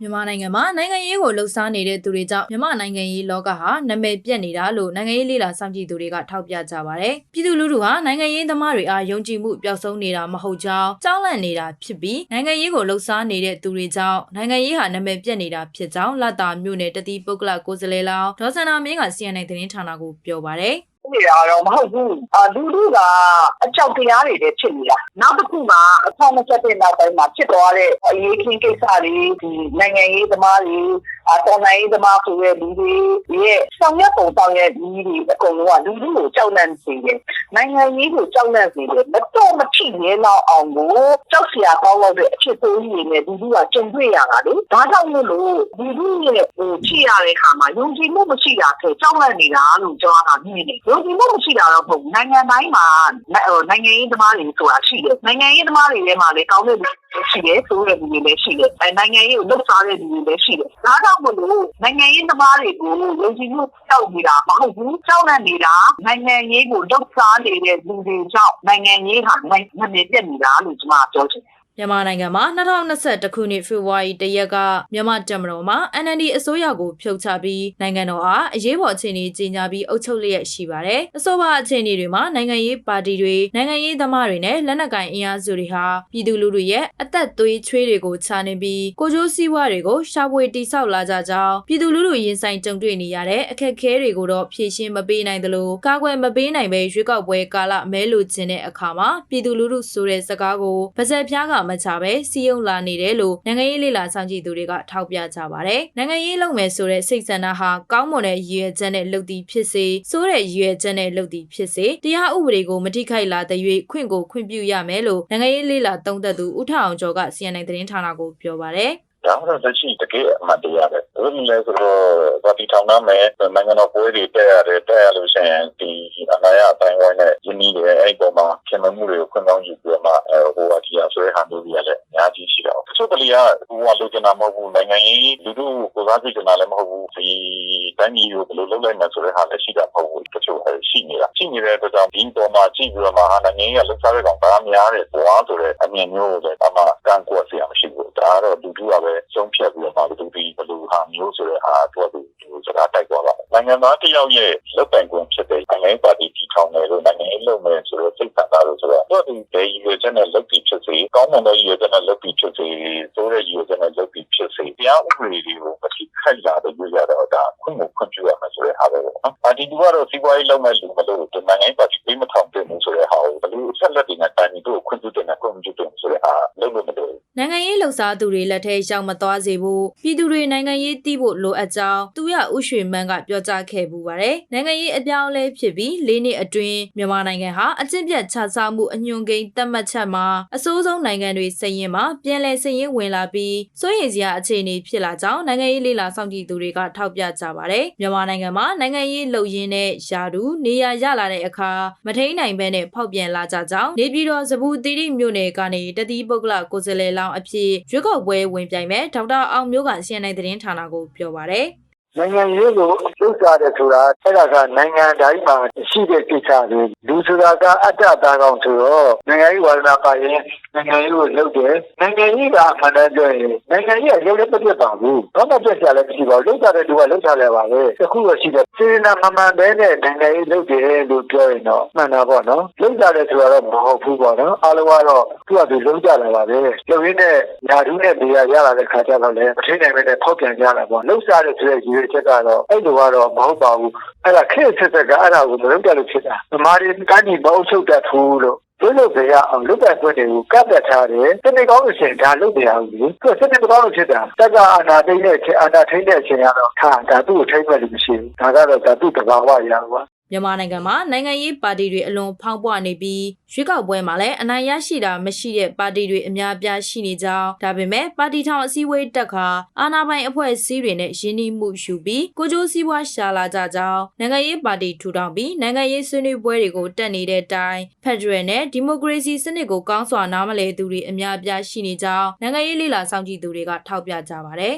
မြန်မာနိုင်ငံမှာနိုင်ငံရေးကိုလှုပ်ရှားနေတဲ့သူတွေကြောင့်မြန်မာနိုင်ငံရေးလောကဟာနာမည်ပြက်နေတာလို့နိုင်ငံရေးလေလာစောင့်ကြည့်သူတွေကထောက်ပြကြပါတယ်။ပြည်သူလူထုဟာနိုင်ငံရေးသမားတွေအားယုံကြည်မှုပျောက်ဆုံးနေတာမဟုတ်ကြောင်းကြောက်လန့်နေတာဖြစ်ပြီးနိုင်ငံရေးကိုလှုပ်ရှားနေတဲ့သူတွေကြောင့်နိုင်ငံရေးဟာနာမည်ပြက်နေတာဖြစ်ကြောင်းလတ်တာမြို့နယ်တတိပုဂ္ဂလကိုယ်စားလှယ်လောင်းဒေါ်စန္ဒာမင်းက CNN သတင်းဌာနကိုပြောပါတယ်။ နေတာတော့မဟုတ်ဘူးအာလူလူကအကြောက်တရားတွေလည်းဖြစ်နေတာနောက်တစ်ခုမှာအဖေမဆက်တဲ့နောက်ပိုင်းမှာဖြစ်သွားတဲ့အရေးခင်းကိစ္စတွေဒီနိုင်ငံရေးသမားတွေအတော်နိုင်ရေးသမားဆိုတဲ့လူတွေရဲ့ဆောင်ရွက်ပုံဆောင်ရွက်ပြီးတွေအကုန်လုံးကလူလူကိုကြောက်လန့်စေတယ်နိုင်ငံရေးကိုကြောက်လန့်စေတယ်မတော့မထိရဲတော့အောင်ကိုကြောက်စရာကောင်းတော့တဲ့အဖြစ်ဆိုးကြီးတွေနဲ့လူလူကကြုံတွေ့ရတာလေဒါကြောင့်မို့လို့လူလူရဲ့ဟိုထိရတဲ့ခါမှာယုံကြည်မှုမရှိတာဆိုကြောက်လန့်နေတာလို့ပြောတာမြင်တယ်ယုံကြည်မှုမရှိတာတော့မဟုတ်ဘူးနိုင်ငံတိုင်းမှာနိုင်ငံရေးသမားတွေဆိုတာရှိတယ်နိုင်ငံရေးသမားတွေထဲမှာလည်းကောင်းတဲ့လူတွေရှိတယ်ဆိုတဲ့လူတွေလည်းရှိတယ်အဲနိုင်ငံရေးကိုလှုပ်ရှားတဲ့လူတွေလည်းရှိတယ်ဒါကြောင့်မလို့နိုင်ငံရေးသမားတွေကိုယုံကြည်မှုတောက်နေတာမဟုတ်ဘူးကြောက်လန့်နေတာနိုင်ငံရေးကိုလှုပ်ရှားနေတဲ့လူတွေကြောင့်နိုင်ငံရေးဟာနိုင်ငံနေပြက်နေတာလို့ကျွန်မပြောချင်တယ် မြန်မာနိုင်ငံမှာ2021ခုနှစ်ဖေဖော်ဝါရီတရက်ကမြန်မာတပ်မတော်မှ NND အစိုးရကိုဖြုတ်ချပြီးနိုင်ငံတော်အားအရေးပေါ်အခြေအနေကြီးညာပြီးအုပ်ချုပ်လျက်ရှိပါတယ်။အဆိုပါအခြေအနေတွေမှာနိုင်ငံရေးပါတီတွေနိုင်ငံရေးသမားတွေနဲ့လက်နက်ကိုင်အင်အားစုတွေဟာပြည်သူလူထုရဲ့အသက်သွေးချွေးတွေကိုခြာနေပြီးကိုကျိုးစည်းဝါးတွေကိုရှာဖွေတိစောက်လာကြကြောင်းပြည်သူလူထုရင်ဆိုင်ကြုံတွေ့နေရတဲ့အခက်အခဲတွေကိုတော့ဖြေရှင်းမပေးနိုင်သလိုကာကွယ်မပေးနိုင်ပဲရွေးကောက်ပွဲကာလမဲလိုချင်တဲ့အခါမှာပြည်သူလူထုဆိုတဲ့စကားကိုပါဇက်ပြားကမချပဲစီယုံလာနေတယ်လို့နိုင်ငံရေးလေလာဆောင်ကြည့်သူတွေကထောက်ပြကြပါတယ်။နိုင်ငံရေးလုပ်မယ်ဆိုတဲ့စိတ်ဆန္ဒဟာကောင်းမွန်တဲ့ရည်ရွယ်ချက်နဲ့လုပ်သည်ဖြစ်စေစိုးတဲ့ရည်ရွယ်ချက်နဲ့လုပ်သည်ဖြစ်စေတရားဥပဒေကိုမထိခိုက်လာတဲ့၍ခွင့်ကိုခွင့်ပြုရမယ်လို့နိုင်ငံရေးလေလာသုံးသပ်သူဦးထအောင်ကျော်က CNN သတင်းဌာနကိုပြောပါတယ်။ ဒါမှတော့လက်ရှိတကယ်အမှန်တရားပဲဘယ်လိုလဲဆိုတော့ဗတိထောင်နာမယ်နိုင်ငံတော်ပွဲတွေတက်ရတယ်တက်ရလို့ရှိရင်ဒီအနာရအတိုင်းဝိုင်းနဲ့ယင်းကြီးတွေအဲ့ပေါ်မှာခင်မမှုတွေကိုခွင့်ကောင်းယူပြီးတော့မှဟိုအတီးအဆွဲဟာမျိုးတွေကလည်းအများကြီးရှိတော့တချို့ကလေးကဟိုကလိုချင်တာမဟုတ်ဘူးနိုင်ငံရေးလူတို့ကိုစားကြည့်ချင်တာလည်းမဟုတ်ဘူးဒီ တိုင်းပြည်ကိုဘယ်လိုလုပ်လိုက်မယ်ဆိုတဲ့ဟာလည်းရှိတာမဟုတ်ဘူးတချို့အဲ့ရှိနေတာရှိနေတဲ့အတွက်ကြောင့်ဒီပေါ်မှာကြည့်ပြီးတော့မှဟာနိုင်ငံရဲ့လှုပ်ရှားတဲ့ကောင်ဗမာများတဲ့ဘွားဆိုတဲ့အမြင်မျိုးကိုလည်းအမှကန့်ကွက်စရာမရှိဘူးဒါကတော့လူထုကပဲစုံဖြတ်ပြီးတော့မှဘယ်သူဒီဘယ်လိုဟာမျိုးဆိုတဲ့ဟာတော့သူစကားတိုက်သွားတာနိုင်ငံသားတယောက်ရဲ့လုပ်ပိုင်ခွင့်ဖြစ်တဲ့အလဲပါတီ တည်ထောင်တယ်လို့နိုင်ငံရေးလုပ်မယ်ဆိုတော့စိတ်ဆန္ဒလို့ဆိုတော့တော့ဒီဘယ်ရည်ရွယ်ချက်နဲ့လုပ်ပြီးဖြစ်စေကောင်းမွန်တဲ့ရည်ရွယ်ချက်နဲ့လုပ်ပြီးဖြစ်စေဆိုတဲ့ရည်ရွယ်ချက်နဲ့လုပ်ပြီးဖြစ်စေတရားဥပဒေတွေကိုမထိခိုက်လာတဲ့ရရတော့ဒါခွင့်ကိုခွင့်ပြုရမယ်ဆိုတဲ့ဟာပဲပေါ့နော်ပါတီတူကတော့စီးပွားရေးလုပ်မဲ့လူမလို့ဒီနိုင်ငံရေးပါတီပေးမထောင်တဲ့မှုဆိုတဲ့ဟာကိုဘယ်လိုဆက်လက်တင်နဲ့တိုင်းပြည်တို့ခွင့်ပြုတဲ့နဲ့ခွင့်မပြုတဲ့ဆိုတဲ့ဟာလုပ်လို့မလို့ နိုင်ငံရေးလှုပ်ရှားသူတွေလက်ထဲရောက်မသွားစေဖို့ပြည်သူတွေနိုင်ငံရေးသိဖို့လိုအပ်ကြောင်းသူရဥရွှေမန်းကပြောကြားခဲ့ပူပါတယ်။နိုင်ငံရေးအပြောင်းအလဲဖြစ်ပြီး၄နှစ်အတွင်းမြန်မာနိုင်ငံဟာအကျင့်ပြတ်ခြစားမှုအညွှန်ကိန်းသတ်မှတ်ချက်မှာအစိုးဆုံးနိုင်ငံတွေစည်ရင်မှာပြန်လည်စည်ရင်ဝင်လာပြီးစိုးရိမ်စရာအခြေအနေဖြစ်လာကြောင်းနိုင်ငံရေးလေလာစောင့်ကြည့်သူတွေကထောက်ပြကြပါတယ်။မြန်မာနိုင်ငံမှာနိုင်ငံရေးလှုပ်ရင်းနဲ့ယာဒူနေရရလာတဲ့အခါမထိန်နိုင်ဘဲနဲ့ဖောက်ပြန်လာကြကြောင်းနေပြည်တော်စပူတီရီမြို့နယ်ကနေတတိပုဂ္ဂလကိုယ်စားလှယ်လောင်းအဖြစ်ရွေးကောက်ပွဲဝင်ပြိုင်မဲ့ဒေါက်တာအောင်မျိုးက CNN သတင်းဌာနကိုပြောပါတယ်။နိုင်ငံရေးကိုလှုပ်ရှားတယ်ဆိုတာအဲ့ဒါကနိုင်ငံတိုင်းမှာရှိတဲ့ကိစ္စတွေလူဆိုတာကအတ္တသားကောင်ဆိုတော့နိုင်ငံရေးဝါဒနာပါရင် နိုင်ငံရေးကိုလုပ်တယ်နိုင်ငံရေးကအမှန်တမ်းပြောရင်နိုင်ငံရေးကရုပ်လည်းမပြတ်ပါဘူးဘာမှပြတ်ကြလည်းမရှိပါဘူးလှုပ်ရှားတဲ့သူကလှုပ်ရှားလဲပါပဲအခုတော့ရှိတယ်စေနာမမှန်ပဲနဲ့နိုင်ငံရေးလုပ်တယ်လို့ပြောရင်တော့မှန်တာပေါ့နော်လှုပ်ရှားတယ်ဆိုတာတော့မဟုတ်ဘူးပေါ့နော်အားလုံးကတော့သူကသူလှုပ်ကြတာပါပဲလုပ်ရင်းနဲ့ယာဓုနဲ့နေရာရလာတဲ့ခါကျတော့လည်းမထိနိုင်ပဲနဲ့ဖောက်ပြန်ကြတာပေါ့လှုပ်ရှားတယ်ဆိုတဲ့ရည်ရွယ်ချက်ကတော့အဲ့လိုကတော့မဟုတ်ပါဘူးအဲ့ဒါခေတ်ဆက်ဆက်ကအဲ့ဒါကိုမလုပ်ကြလို့ဖြစ်တာဓမ္မတွေတိုင်းပြည်မအုပ်ချုပ်တတ်ဘူးလို့ လွတ်လို့ကြရအောင်လွတ်တဲ့ခွင့်တွေကိုကတ်တက်ထားတယ်စနစ်ကောင်းလို့ရှိရင်ဒါလုပ်နေရအောင်လေသူစနစ်မကောင်းလို့ဖြစ်တာတက်ကအာနာသိမ့်တဲ့အချိန်အာနာထိမ့်တဲ့အချိန်ကတော့ထားဒါသူ့ကိုထိမ့်မဲ့လို့မရှိဘူးဒါကတော့ဒါသူ့တဘာဝရပါ မြန်မာနိုင်ငံမှာနိုင်ငံရေးပါတီတွေအလွန်ဖောင်းပွနေပြီးရွေးကောက်ပွဲမှာလည်းအနိုင်ရရှိတာမရှိတဲ့ပါတီတွေအများအပြားရှိနေကြောင်းဒါပေမဲ့ပါတီထောင်အစည်းအဝေးတက်ခါအာဏာပိုင်အဖွဲ့အစည်းတွေနဲ့ရင်းနှီးမှုယူပြီးကိုကြိုးစည်းဝါးရှာလာကြကြောင်းနိုင်ငံရေးပါတီထူထောင်ပြီးနိုင်ငံရေးဆွေးနွေးပွဲတွေကိုတက်နေတဲ့တိုင်ဖက်ဒရယ်နဲ့ဒီမိုကရေစီစနစ်ကိုကောင်းစွာနားမလည်သူတွေအများအပြားရှိနေကြောင်းနိုင်ငံရေးလေလာစောင့်ကြည့်သူတွေကထောက်ပြကြပါတယ်